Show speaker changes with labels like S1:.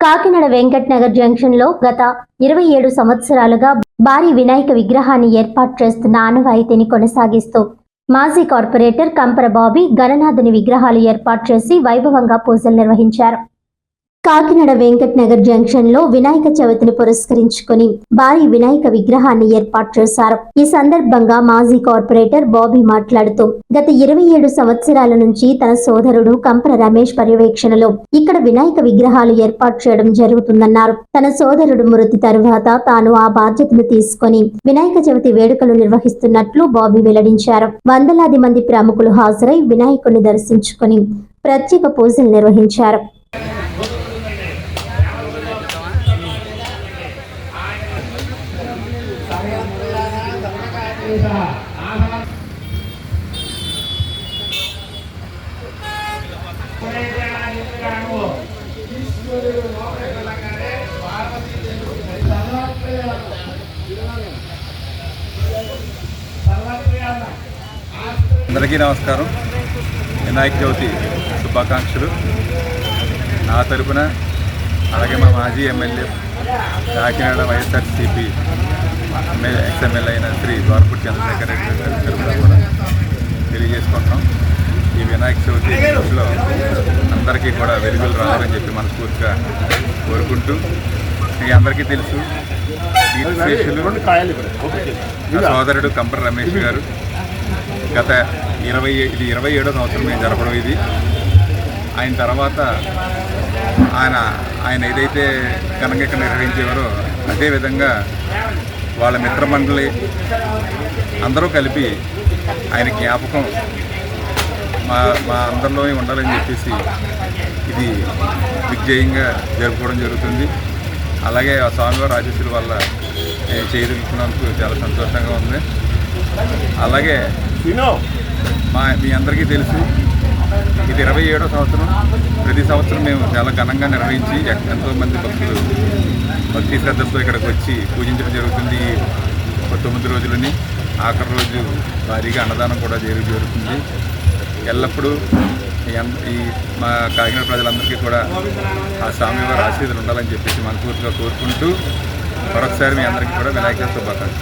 S1: కాకినాడ వెంకట్ నగర్ జంక్షన్లో గత ఇరవై ఏడు సంవత్సరాలుగా భారీ వినాయక విగ్రహాన్ని ఏర్పాటు చేస్తున్న ఆనవాయితీని కొనసాగిస్తూ మాజీ కార్పొరేటర్ కంపర బాబీ గణనాథుని విగ్రహాలు ఏర్పాటు చేసి వైభవంగా పూజలు నిర్వహించారు. కాకినాడ వెంకట్ నగర్ జంక్షన్లో వినాయక చవితిని పురస్కరించుకుని భారీ వినాయక విగ్రహాన్ని ఏర్పాటు చేశారు. ఈ సందర్భంగా మాజీ కార్పొరేటర్ బాబీ మాట్లాడుతూ గత ఇరవై ఏడు సంవత్సరాల నుంచి తన సోదరుడు కంపర రమేష్ పర్యవేక్షణలో ఇక్కడ వినాయక విగ్రహాలు ఏర్పాటు చేయడం జరుగుతుందన్నారు. తన సోదరుడు మృతి తరువాత తాను ఆ బాధ్యతను తీసుకొని వినాయక చవితి వేడుకలు నిర్వహిస్తున్నట్లు బాబీ వెల్లడించారు. వందలాది మంది ప్రముఖులు హాజరై వినాయకుడిని దర్శించుకొని ప్రత్యేక పూజలు నిర్వహించారు.
S2: అందరికీ నమస్కారం. వినాయక చవితి శుభాకాంక్షలు. నా తరపున అలాగే మా మాజీ MLA Kakinada YSRCP MLA ex MLA అయిన శ్రీ ద్వారపూడి చంద్రశేఖర్ రెడ్డి గారి కూడా తెలియజేసుకుంటున్నాం. ఈ వినాయక చవితి రోజులో అందరికీ కూడా వెలుగులు రావాలని చెప్పి మనస్ఫూర్తిగా కోరుకుంటూ మీ అందరికీ తెలుసు సోదరుడు కంపర రమేష్ గారు. గత ఇరవై ఇది ఇరవై ఏడో సంవత్సరం మేము జరపడం ఇది. ఆయన తర్వాత ఆయన ఆయన ఏదైతే ఘనంగా ఇక్కడ నిర్వహించేవారో అదేవిధంగా వాళ్ళ మిత్రమండలి అందరూ కలిపి ఆయన జ్ఞాపకం మా మా అందరిలో ఉండాలని చెప్పేసి ఇది విజయంగా జరుపుకోవడం జరుగుతుంది. అలాగే ఆ స్వామివారి ఆశీస్సుల వల్ల నేను చేయగలుగుతున్నందుకు చాలా సంతోషంగా ఉంది. అలాగే మా మీ అందరికీ తెలుసు ఇది ఇరవై ఏడో సంవత్సరం. ప్రతి సంవత్సరం మేము చాలా ఘనంగా నిర్వహించి ఎంతోమంది భక్తులు భక్తి శ్రద్ధలతో ఇక్కడికి వచ్చి పూజించడం జరుగుతుంది. ఈ తొమ్మిది రోజులని ఆఖరి రోజు భారీగా అన్నదానం కూడా జరుగు జరుగుతుంది. ఎల్లప్పుడూ ఈ ఈ మా కాకినాడ ప్రజలందరికీ కూడా ఆ స్వామివారి ఆశీర్వాదాలు ఉండాలని చెప్పేసి మనస్ఫూర్తిగా కోరుకుంటూ మరొకసారి మీ అందరికీ కూడా వినాయక శుభాకాంక్షలు.